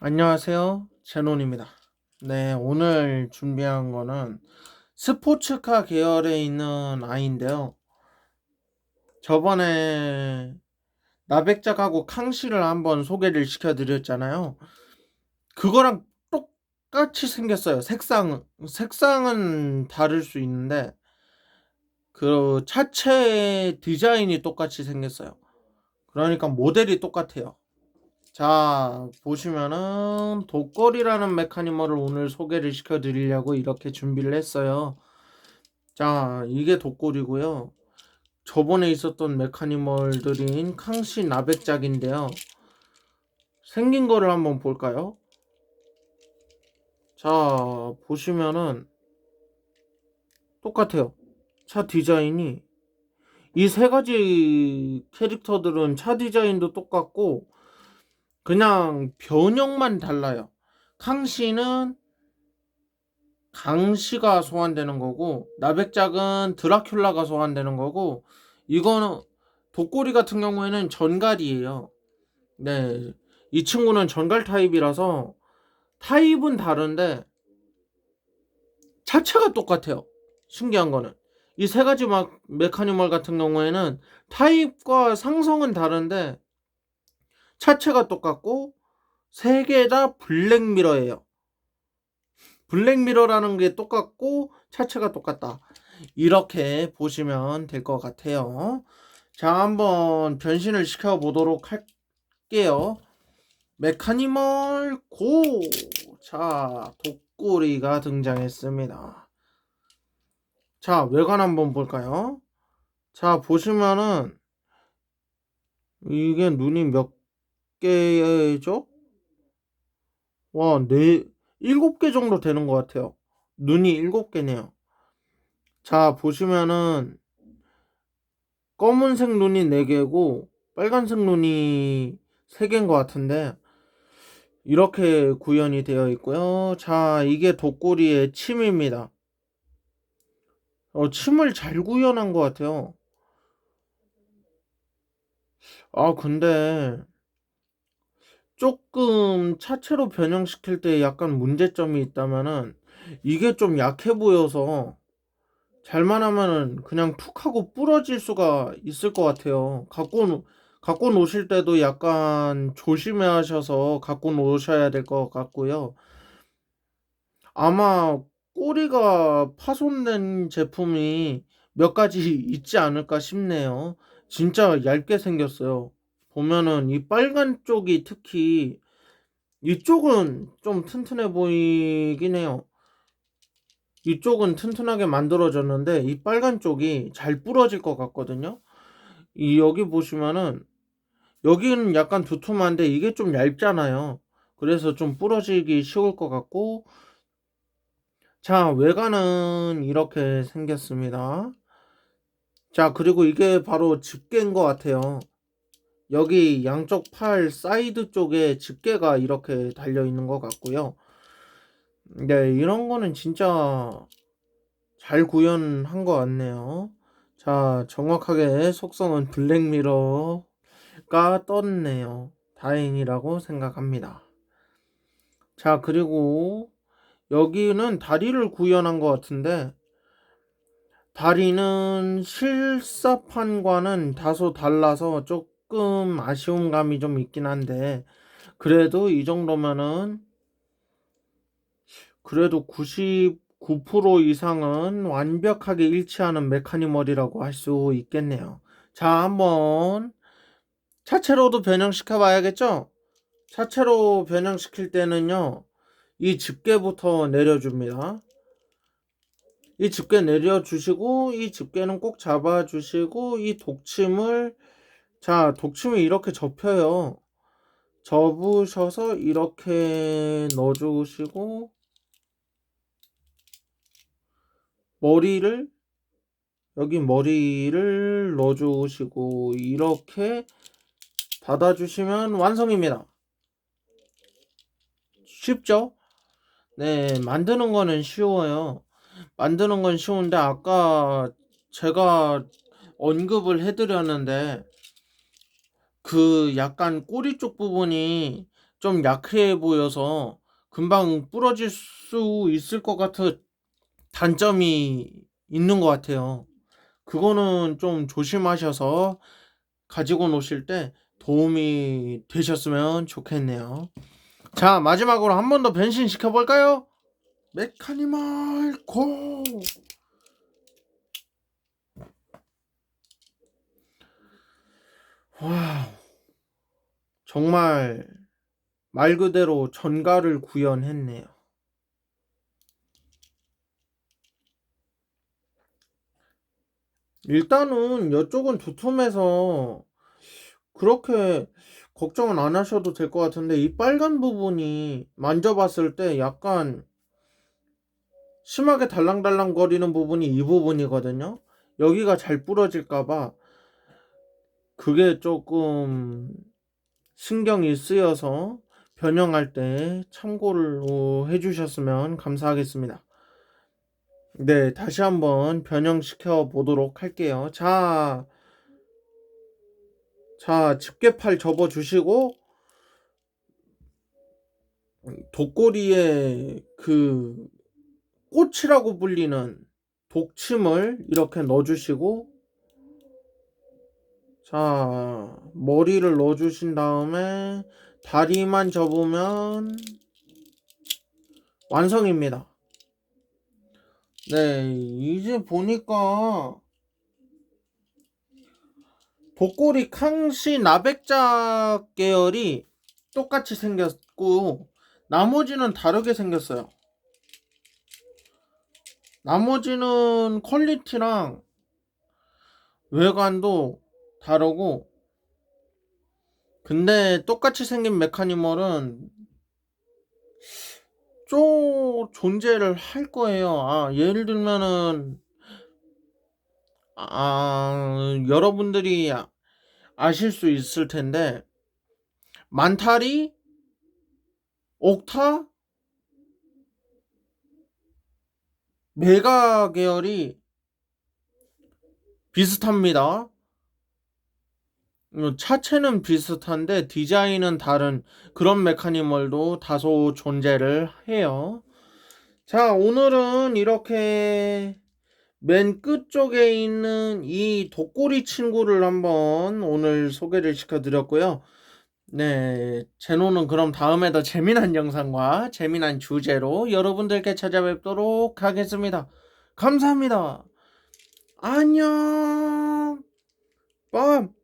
안녕하세요. 제논입니다. 네, 오늘 준비한 거는 스포츠카 계열에 있는 아이인데요. 저번에 나백작하고 캉시를 한번 소개를 시켜드렸잖아요. 그거랑 똑같이 생겼어요. 색상, 색상은 다를 수 있는데, 그 차체 디자인이 똑같이 생겼어요. 그러니까 모델이 똑같아요. 자, 보시면은 독거리라는 메카니멀을 오늘 소개를 시켜 드리려고 이렇게 준비를 했어요. 자, 이게 독거리고요. 저번에 있었던 메카니멀들인 캉시 나백작인데요. 생긴 거를 한번 볼까요? 자, 보시면은 똑같아요. 차 디자인이 이 세 가지 캐릭터들은 차 디자인도 똑같고 그냥 변형만 달라요. 캉시는 강시가 소환되는 거고 나백작은 드라큘라가 소환되는 거고 이거는 독고리 같은 경우에는 전갈이에요. 네. 이 친구는 전갈 타입이라서 타입은 다른데 자체가 똑같아요. 신기한 거는. 이 세 가지 막 메카니멀 같은 경우에는 타입과 상성은 다른데 차체가 똑같고 세 개 다 블랙미러예요. 블랙미러라는 게 똑같고 차체가 똑같다. 이렇게 보시면 될 것 같아요. 자, 한번 변신을 시켜 보도록 할게요. 메카니멀 고! 자, 독고리가 등장했습니다. 자, 외관 한번 볼까요? 자, 보시면은 이게 눈이 몇 개죠? 와, 네, 일곱 개 정도 되는 것 같아요. 눈이 일곱 개네요. 자, 보시면은 검은색 눈이 네 개고 빨간색 눈이 세 개인 것 같은데 이렇게 구현이 되어 있고요. 자, 이게 독고리의 침입니다. 어, 침을 잘 구현한 것 같아요. 아, 근데 조금 차체로 변형시킬 때 약간 문제점이 있다면은 이게 좀 약해 보여서 잘만 하면은 그냥 툭 하고 부러질 수가 있을 것 같아요. 갖고 노- 갖고 노실 때도 약간 조심해 하셔서 갖고 노셔야 될 것 같고요. 아마 꼬리가 파손된 제품이 몇 가지 있지 않을까 싶네요. 진짜 얇게 생겼어요. 보면은 이 빨간 쪽이 특히 이쪽은 좀 튼튼해 보이긴 해요. 이쪽은 튼튼하게 만들어졌는데 이 빨간 쪽이 잘 부러질 것 같거든요. 이 여기 보시면은 여기는 약간 두툼한데 이게 좀 얇잖아요. 그래서 좀 부러지기 쉬울 것 같고 자 외관은 이렇게 생겼습니다. 자 그리고 이게 바로 집게인 것 같아요. 여기 양쪽 팔 사이드 쪽에 집게가 이렇게 달려 있는 것 같고요. 네, 이런 거는 진짜 잘 구현한 것 같네요. 자, 정확하게 속성은 블랙미러가 떴네요. 다행이라고 생각합니다. 자, 그리고 여기는 다리를 구현한 것 같은데, 다리는 실사판과는 다소 달라서 조금 아쉬운 감이 좀 있긴 한데, 그래도 이 정도면은, 그래도 99% 이상은 완벽하게 일치하는 메카니멀이라고 할 수 있겠네요. 자, 한번 차체로도 변형시켜 봐야겠죠? 차체로 변형시킬 때는요, 이 집게부터 내려줍니다. 이 집게 내려주시고, 이 집게는 꼭 잡아주시고, 이 독침을, 자, 독침이 이렇게 접혀요. 접으셔서 이렇게 넣어주시고, 머리를 여기 머리를 넣어주시고 이렇게 닫아주시면 완성입니다. 쉽죠? 네, 만드는 거는 쉬워요. 만드는 건 쉬운데 아까 제가 언급을 해드렸는데 그 약간 꼬리 쪽 부분이 좀 약해 보여서 금방 부러질 수 있을 것 같은 단점이 있는 것 같아요. 그거는 좀 조심하셔서 가지고 노실 때 도움이 되셨으면 좋겠네요. 자, 마지막으로 한 번 더 변신시켜 볼까요? 메카니멀 고! 와, 정말 말 그대로 전가를 구현했네요. 일단은 이쪽은 두툼해서 그렇게 걱정은 안 하셔도 될 것 같은데 이 빨간 부분이 만져봤을 때 약간 심하게 달랑달랑 거리는 부분이 이 부분이거든요. 여기가 잘 부러질까봐 그게 조금 신경이 쓰여서 변형할 때 참고를 해주셨으면 감사하겠습니다. 네, 다시 한번 변형시켜 보도록 할게요. 자, 자, 집게팔 접어 주시고, 독고리에 그 꽃이라고 불리는 독침을 이렇게 넣어 주시고, 자, 머리를 넣어 주신 다음에 다리만 접으면 완성입니다. 네, 이제 보니까 독고리 캉시 나백작 계열이 똑같이 생겼고 나머지는 다르게 생겼어요. 나머지는 퀄리티랑 외관도 다르고 근데 똑같이 생긴 메카니멀은 좀 존재를 할 거예요. 아, 예를 들면은 아, 여러분들이 아- 아실 수 있을 텐데 만타리, 옥타, 메가 계열이 비슷합니다. 어, 차체는 비슷한데 디자인은 다른 그런 메카니멀도 다소 존재를 해요. 자, 오늘은 이렇게 맨 끝쪽에 있는 이 독고리 친구를 한번 오늘 소개를 시켜드렸고요. 네, 제노는 그럼 다음에 더 재미난 영상과 재미난 주제로 여러분들께 찾아뵙도록 하겠습니다. 감사합니다. 안녕. 빰.